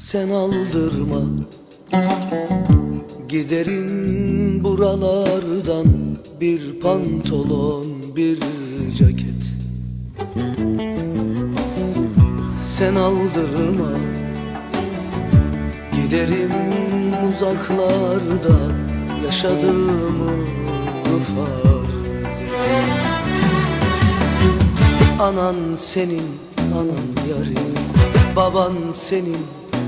Sen aldırma. Giderin buralardan Bir pantolon bir ceket. Sen aldırma. Giderim uzaklarda Yaşadığımı farz et. Anan senin, anan yarim. Baban senin,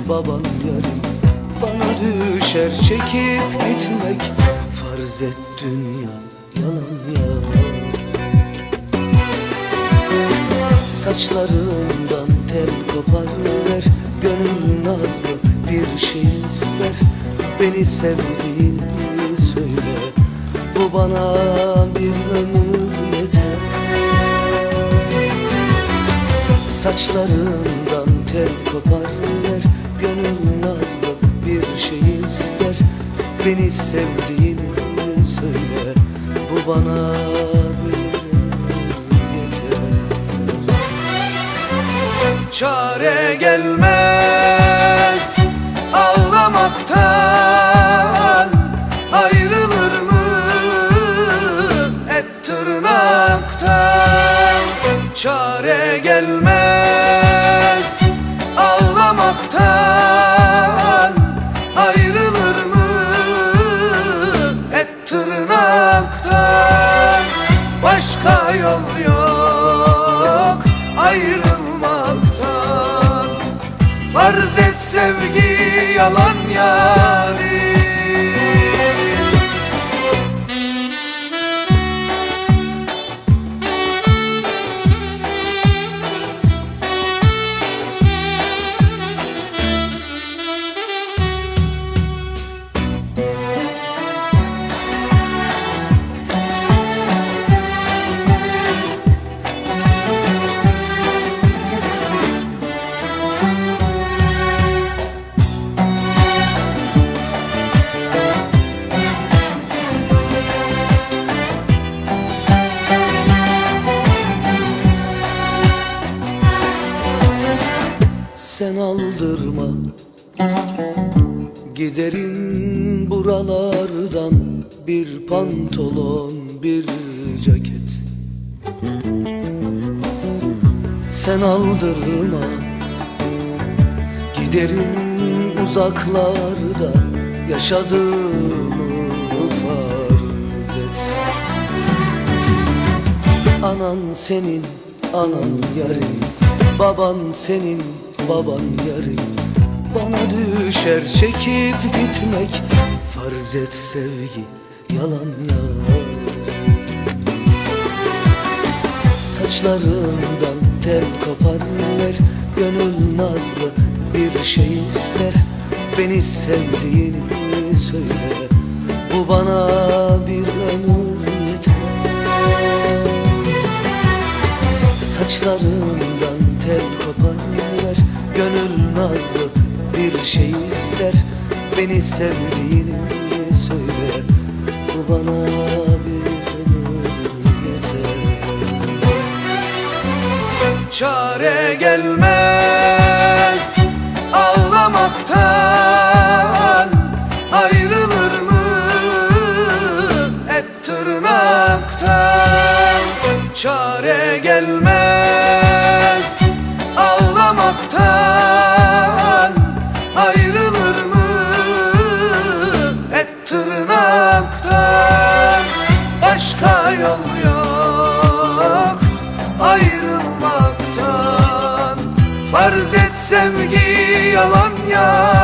baban yarim Bana düşer çekip gitmek Farz et dünya yalan ya Saçlarından tel kopar ver Gönül nazlı bir şey ister. Beni sevdiğini söyle Bu bana bir ömür yeter. Saçlarından tel kopar Beni sevdiğini söyle. Bu bana yeter. Çare gelmez ağlamaktan. Ayrılır mı et tırnaktan? Çare gelmez ağlamaktan Başka yol yok ayrılmaktan. Farz et sevgi yalan yarim aldırma Giderin buralardan Bir pantolon bir ceket. Sen aldırma. Giderin uzaklarda Yaşadığımı farz et Anan senin, anan yarim Baban senin, baban yarim Bana düşer çekip gitmek. Farz et sevgi, yalan yar Saçlarından tel kopar ver Gönül nazlı bir şey ister. Beni sevdiğini söyle Bu bana bir ömür yeter. Saçlarından tel kopar nazlı bir şey ister. Beni sevdiğini söyle. Bu bana bir ömür yeter. Çare gelmez ağlamaktan. Ayrılır mı et tırnaktan? Çare gelmez Farz et sevgi yalan ya